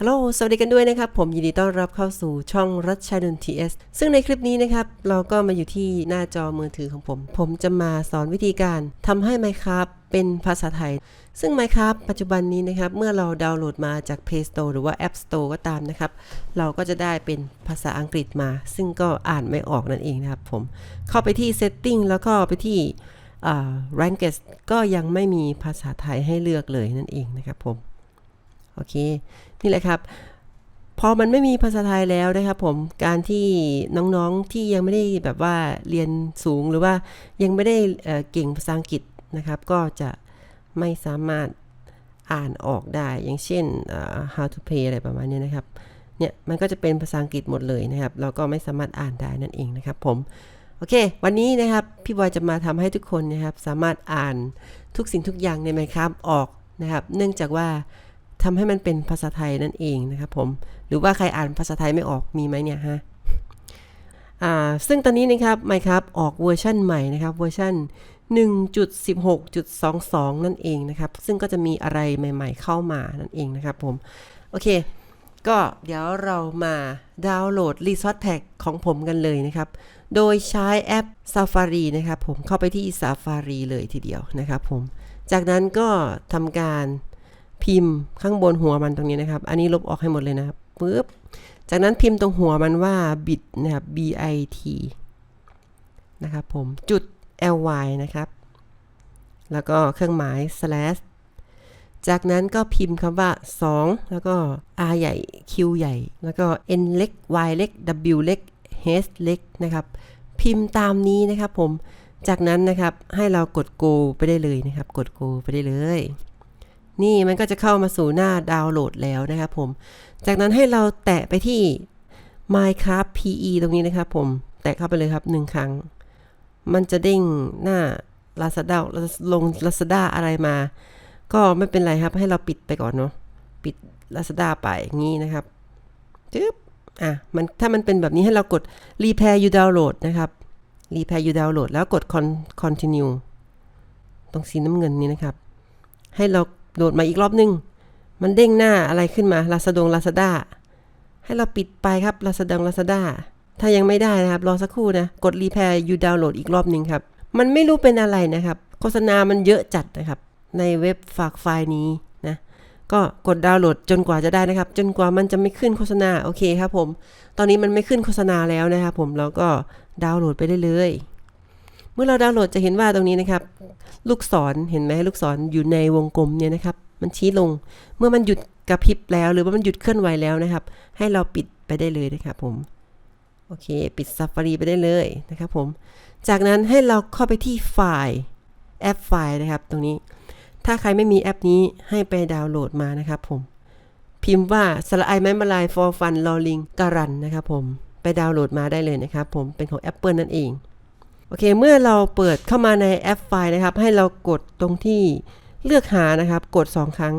ฮัลโหล สวัสดีกันด้วยนะครับ ผมยินดีต้อนรับเข้าสู่ช่องรัชชาดุนทีเอสซึ่งในคลิปนี้นะครับ เราก็มาอยู่ที่หน้าจอมือถือของผม ผมจะมาสอนวิธีการทำให้ Minecraft เป็นภาษาไทย ซึ่ง Minecraft ปัจจุบันนี้นะครับ เมื่อเราดาวน์โหลดมาจาก Play Store หรือว่า App Store ก็ตามนะครับ เราก็จะได้เป็นภาษาอังกฤษมา ซึ่งก็อ่านไม่ออกนั่นเองนะครับผม เข้าไปที่ Setting แล้วก็ไปที่ Ranked ก็ยังไม่มีภาษาไทยให้เลือกเลยนั่นเองนะครับผม โอเค นี่แหละครับ พอมันไม่มีภาษาไทยแล้วนะครับผม การที่น้องๆที่ยังไม่ได้แบบว่าเรียนสูงหรือว่ายังไม่ได้เเก่งภาษาอังกฤษนะครับ ก็จะไม่สามารถอ่านออกได้ อย่างเช่น how to play อะไรประมาณนี้นะครับ เนี่ย มันก็จะเป็นภาษาอังกฤษหมดเลยนะครับ เราก็ไม่สามารถอ่านได้นั่นเองนะครับผม โอเค วันนี้นะครับ พี่บอยจะมาทำให้ทุกคนนะครับ สามารถอ่านทุกสิ่งทุกอย่างใน Minecraft ออกนะครับ เนื่องจากว่า ทำให้มันเป็นภาษาไทยนั่นเองนะครับผม หรือว่าใครอ่านภาษาไทยไม่ออกมีไหมเนี่ยฮะซึ่งตอนนี้นะครับ Minecraft ออกเวอร์ชันใหม่นะครับ เวอร์ชัน1.16.22 นั่นเองนะครับ ซึ่งก็จะมีอะไรใหม่ๆเข้ามานั่นเองนะครับผม โอเค ก็เดี๋ยวเรามาดาวน์โหลด Resource Pack ของผมกันเลยนะครับ โดยใช้แอป Safari นะครับผมเข้าไปที่ Safari เลยทีเดียวนะครับผม จากนั้นก็ทำการ พิมพ์ข้างบนหัวมันตรงนี้นะครับ อันนี้ลบออกให้หมดเลยนะครับปึ๊บ จากนั้นพิมพ์ตรงหัวมันว่า bit นะครับ bit นะครับผมจุด ly นะครับ แล้วก็เครื่องหมาย slash จากนั้นก็พิมพ์คำว่า 2 แล้วก็ r ใหญ่ q ใหญ่ แล้วก็ n เล็ก y เล็ก w เล็ก h เล็กนะครับ พิมพ์ตามนี้นะครับผม จากนั้นนะครับให้เรากด go ไปได้เลยนะครับ กด go ไปได้เลย นี่มันก็จะเข้ามาสู่หน้าดาวน์โหลดแล้วนะครับผม จากนั้นให้เราแตะไปที่ Minecraft PE ตรงนี้นะครับผม แตะเข้าไปเลยครับหนึ่งครั้ง มันจะเด้งหน้า Lazada ลง Lazada อะไรมา ก็ไม่เป็นไรครับ ให้เราปิดไปก่อนเนาะ ปิด Lazada ไปงี้นะครับจึ๊บ อะ มันถ้ามันเป็นแบบนี้ให้เรากด Repair you download นะครับ Repair you download แล้วกด Con- Continue ตรงสีน้ำเงินนี้นะครับ ให้เรา โหลดมาอีกรอบนึง มันเด้งหน้าอะไรขึ้นมาลาซาดงลาซาด้าให้เราปิดไปครับลาซาดงลาซาด้าถ้ายังไม่ได้นะครับ รอสักครู่นะ กดรีแพร์ยูดาวน์โหลดอีกรอบหนึ่งครับ มันไม่รู้เป็นอะไรนะครับ โฆษณามันเยอะจัดนะครับ ในเว็บฝากไฟล์นี้นะ ก็กดดาวน์โหลดจนกว่าจะได้นะครับ จนกว่ามันจะไม่ขึ้นโฆษณา โอเคครับผม ตอนนี้มันไม่ขึ้นโฆษณาแล้วนะครับผมเราก็ดาวน์โหลดไปได้เลย เมื่อเราดาวน์โหลดจะเห็นว่าตรงนี้นะครับ ลูกศรเห็นไหมลูกศรอยู่ในวงกลมเนี่ยนะครับ มันชี้ลง เมื่อมันหยุดกระพริบแล้ว หรือว่ามันหยุดเคลื่อนไหวแล้วนะครับ ให้เราปิดไปได้เลยนะครับผม โอเค ปิด Safari ไปได้เลยนะครับผม จากนั้นให้เราเข้าไปที่ไฟล์แอปไฟล์นะครับ ตรงนี้ ถ้าใครไม่มีแอปนี้ให้ไปดาวน์โหลดมานะครับผม พิมพ์ว่าสระไอไม้มาลาย for fun ลอลิงการันนะครับผม ไปดาวน์โหลดมาได้เลยนะครับผม เป็นของ Apple นั่นเอง โอเค เมื่อเราเปิดเข้ามาในแอปไฟล์นะครับ ให้เรากดตรงที่เลือกหานะครับ กด 2 ครั้ง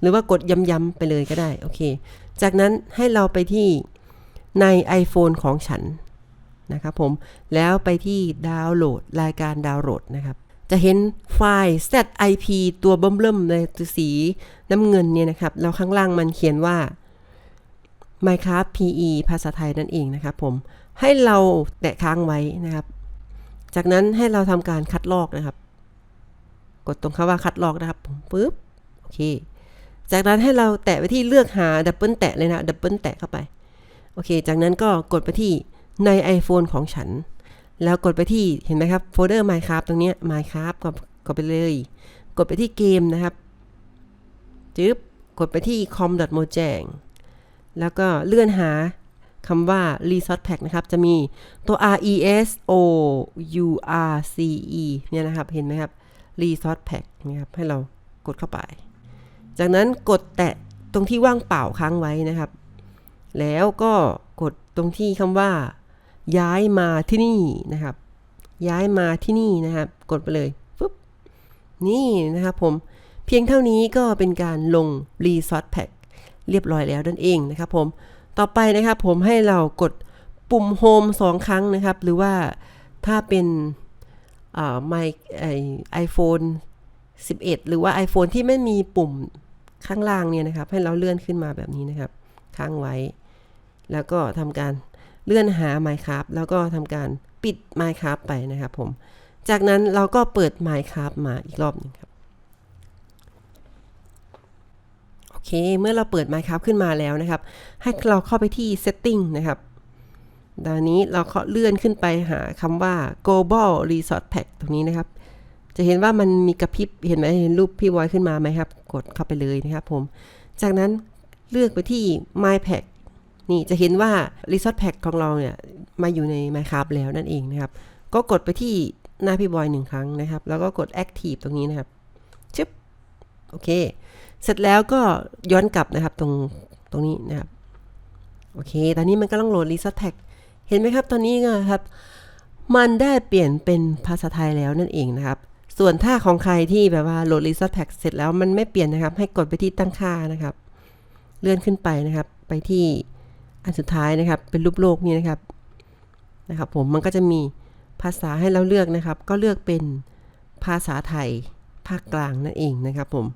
หรือว่ากดย้ำๆไปเลยก็ได้ โอเค จากนั้นให้เราไปที่ใน iPhone ของฉันนะครับผม แล้วไปที่ดาวน์โหลดรายการดาวน์โหลดนะครับ จะเห็นไฟล์ ZIP ตัวเบิ่มๆเลยตัวสีน้ำเงินเนี่ยนะครับ แล้วข้างล่างมันเขียนว่า Minecraft PE ภาษาไทยนั่นเองนะครับผม ให้เราแตะค้างไว้นะครับ จากนั้นให้เราทำการคัดลอกนะครับ กดตรงคำว่าคัดลอกนะครับผมปึ๊บโอเค จากนั้นให้เราแตะไปที่เลือกหาดับเบิลแตะเลยนะดับเบิลแตะเข้าไปโอเค จากนั้นก็กดไปที่ใน iPhone ของฉัน แล้วกดไปที่เห็นไหมครับโฟลเดอร์ Minecraft ตรงนี้ Minecraft ก็กดไปเลย กดไปที่เกมนะครับจึ๊บกดไปที่ com.mojang แล้วก็เลื่อนหา คำว่า resource pack นะครับ จะมีตัว R E S O U R C E เนี่ยนะครับ เห็นไหมครับ resource pack นี่ครับ ให้เรากดเข้าไป จากนั้นกดแตะตรงที่ว่างเปล่าค้างไว้นะครับ แล้วก็กดตรงที่คำว่า ย้ายมาที่นี่นะครับ ย้ายมาที่นี่นะครับ กดไปเลยปุ๊บ นี่นะครับผม เพียงเท่านี้ก็เป็นการลง resource pack เรียบร้อยแล้วนั่นเองนะครับผม ต่อไปนะครับผมให้เรากดปุ่ม Home สองครั้งนะครับ หรือว่าถ้าเป็นอ่าไมไอโฟน11 หรือว่า iPhone ที่ไม่มีปุ่มข้างล่างเนี่ยนะครับ ให้เราเลื่อนขึ้นมาแบบนี้นะครับ ค้างไว้ แล้วก็ทำการเลื่อนหา Minecraft แล้วก็ทำการปิด Minecraft ไปนะครับผม จากนั้นเราก็เปิด Minecraft มาอีกรอบหนึงครับ โอ เค เมื่อเราเปิด Minecraft ขึ้นมาแล้วนะครับ ให้เราเข้าไปที่ Setting นะครับตอนนี้เราก็เลื่อนขึ้นไปหาคำว่า global resource pack ตรงนี้นะครับ จะเห็นว่ามันมีกระพริบ เห็นไหมเห็นรูปพี่บอยขึ้นมาไหมครับ กดเข้าไปเลยนะครับผม จากนั้นเลือกไปที่ my pack นี่จะเห็นว่า resource pack ของเราเนี่ย มาอยู่ใน Minecraft แล้วนั่นเองนะครับ ก็กดไปที่หน้าพี่บอยหนึ่งครั้งนะครับ แล้วก็กด active ตรงนี้นะครับ ชึบ โอเค เสร็จแล้วก็ย้อนกลับนะครับตรงตรงนี้นะครับ โอเค ตอนนี้มันก็ต้องโหลด resource pack เห็นไหมครับ ตอนนี้นะครับ มันได้เปลี่ยนเป็นภาษาไทยแล้วนั่นเองนะครับ ส่วนถ้าของใครที่แบบว่าโหลด resource pack เสร็จแล้วมันไม่เปลี่ยนนะครับ ให้กดไปที่ตั้งค่านะครับ เลื่อนขึ้นไปนะครับ ไปที่อันสุดท้ายนะครับ เป็นรูปโลกนี่นะครับ นะครับ ผมมันก็จะมีภาษาให้เราเลือกนะครับ ก็เลือกเป็นภาษาไทยภาคกลางนั่นเองนะครับผม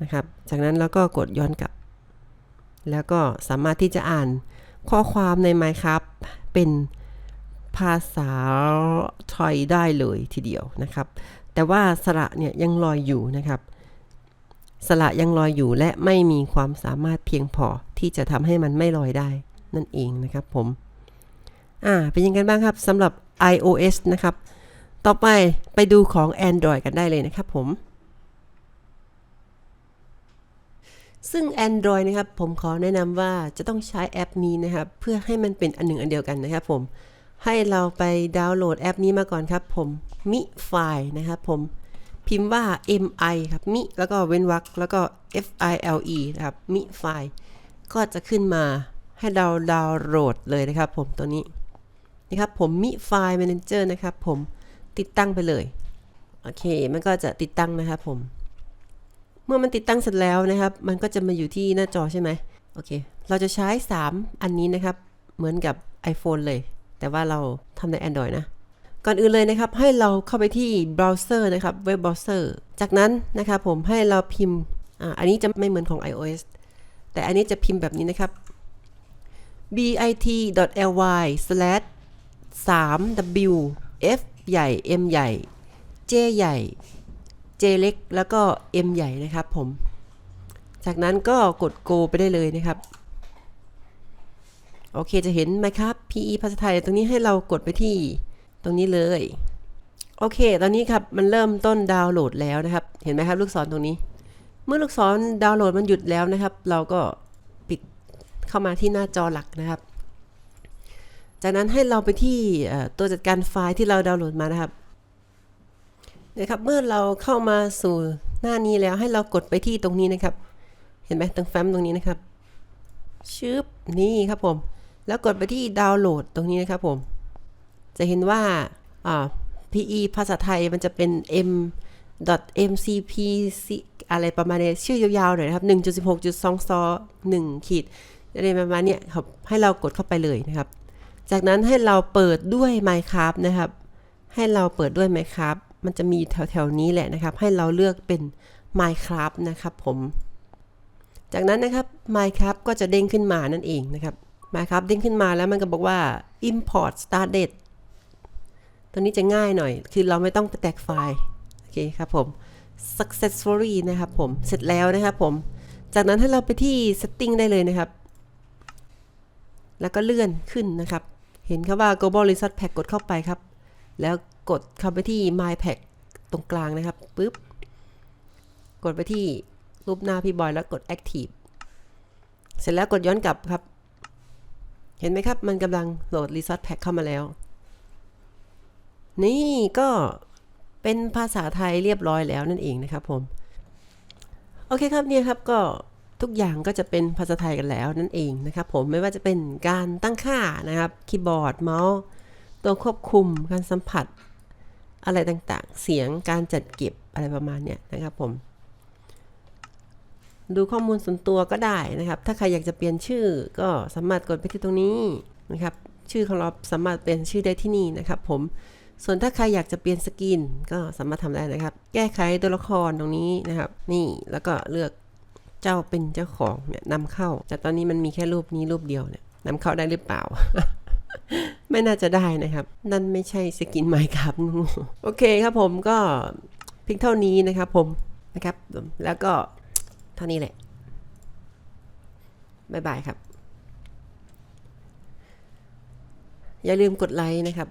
นะครับ จากนั้นเราก็กดย้อนกลับ แล้วก็สามารถที่จะอ่านข้อความใน Minecraft เป็นภาษาไทยได้เลยทีเดียวนะครับ แต่ว่าสระเนี่ยยังลอยอยู่นะครับ สระยังลอยอยู่และไม่มีความสามารถเพียงพอที่จะทำให้มันไม่ลอยได้นั่นเองนะครับผม อ่า เป็นยังไงบ้างครับสำหรับ iOS นะครับ ต่อไปไปดูของ Android กันได้เลยนะครับผม ซึ่ง Android นะครับผมขอแนะนำว่าจะต้องใช้แอปนี้นะครับ เพื่อให้มันเป็นอันหนึ่งอันเดียวกันนะครับผม ให้เราไปดาวน์โหลดแอปนี้มาก่อนครับผมมิไฟนะครับผมพิมพ์ว่า mi ครับมิแล้วก็เว้นวรรคแล้วก็ file นะครับมิไฟก็จะขึ้นมาให้เราดาวน์โหลดเลยนะครับผมตัวนี้นะครับผมมิไฟ manager นะครับผมติดตั้งไปเลย โอเค มันก็จะติดตั้งนะครับผม เมื่อมันติดตั้งเสร็จแล้วนะครับ มันก็จะมาอยู่ที่หน้าจอใช่ไหมโอเค เราจะใช้ 3 อันนี้นะครับ เหมือนกับ iPhone เลย แต่ว่าเราทำใน Android นะ ก่อนอื่นเลยนะครับ ให้เราเข้าไปที่เบราว์เซอร์นะครับ เว็บเบราว์เซอร์ จากนั้นนะครับผมให้เราพิมพ์ อ่า อันนี้จะไม่เหมือนของ iOS แต่อันนี้จะพิมพ์แบบนี้นะครับ bit.ly 3w f ใหญ่ m ใหญ่ j ใหญ่ J เล็กแล้วก็ M ใหญ่นะครับผม จากนั้นก็กด go ไปได้เลยนะครับ โอเคจะเห็นไหมครับ PE ภาษาไทยตรงนี้ให้เรากดไปที่ตรงนี้เลย โอเค ตอนนี้ครับมันเริ่มต้นดาวน์โหลดแล้วนะครับ เห็นไหมครับลูกศรตรงนี้ เมื่อลูกศรดาวน์โหลดมันหยุดแล้วนะครับ เราก็ปิดเข้ามาที่หน้าจอหลักนะครับ จากนั้นให้เราไปที่ตัวจัดการไฟล์ที่เราดาวน์โหลดมานะครับ นะครับเมื่อเราเข้ามาสู่หน้านี้แล้วให้เรากดไปที่ตรงนี้นะครับ เห็นไหมตรงแฟ้มตรงนี้นะครับชึบนี่ครับผม แล้วกดไปที่ดาวน์โหลดตรงนี้นะครับผม จะเห็นว่าอ่า PE ภาษาไทยมันจะเป็น m .mcp อะไรประมาณนี้ชื่อยาวๆหน่อยนะครับ 1.16.2ซอ1ขีดอะไรประมาณนี้ครับให้เรากดเข้าไปเลยนะครับ จากนั้นให้เราเปิดด้วย Minecraft นะครับ ให้เราเปิดด้วย Minecraft มันจะมีแถวๆนี้แหละนะครับ ให้เราเลือกเป็น Minecraft นะครับผม จากนั้นนะครับ Minecraft ก็จะเด้งขึ้นมานั่นเองนะครับ Minecraft เด้งขึ้นมาแล้วมันก็บอกว่า import started ตัวนี้จะง่ายหน่อย คือเราไม่ต้องไปแตกไฟล์ โอเคครับผม successfully นะครับผม เสร็จแล้วนะครับผม จากนั้นให้เราไปที่ setting ได้เลยนะครับ แล้วก็เลื่อนขึ้นนะครับ เห็นครับว่า global resource pack กดเข้าไปครับ แล้วกดเข้าไปที่ my pack ตรงกลางนะครับปุ๊บ กดไปที่รูปหน้าพี่บอยแล้วกด active เสร็จแล้วกดย้อนกลับครับ เห็นไหมครับ มันกำลังโหลด resource pack เข้ามาแล้ว นี่ก็เป็นภาษาไทยเรียบร้อยแล้วนั่นเองนะครับผม โอเคครับเนี่ยครับก็ทุกอย่างก็จะเป็นภาษาไทยกันแล้วนั่นเองนะครับผมไม่ว่าจะเป็นการตั้งค่านะครับคีย์บอร์ดเมาส์ ตัวควบคุมการสัมผัสอะไรต่างๆ เสียงการจัดเก็บอะไรประมาณเนี้ยนะครับผม ดูข้อมูลส่วนตัวก็ได้นะครับ ถ้าใครอยากจะเปลี่ยนชื่อก็สามารถกดไปที่ตรงนี้นะครับ ชื่อของเราสามารถเปลี่ยนชื่อได้ที่นี่นะครับ ผม ส่วนถ้าใครอยากจะเปลี่ยนสกินก็สามารถทำได้นะครับ แก้ไขตัวละครตรงนี้นะครับ นี่แล้วก็เลือกเจ้าเป็นเจ้าของเนี่ยนำเข้า แต่ตอนนี้มันมีแค่รูปนี้รูปเดียวเนี่ยนำเข้าได้หรือเปล่า ไม่น่าจะได้นะครับ นั่นไม่ใช่สกินไมค์ครับโอเคครับผมก็เพียงเท่านี้นะครับผมนะครับ แล้วก็เท่านี้แหละบายบายครับ อย่าลืมกดไลค์นะครับ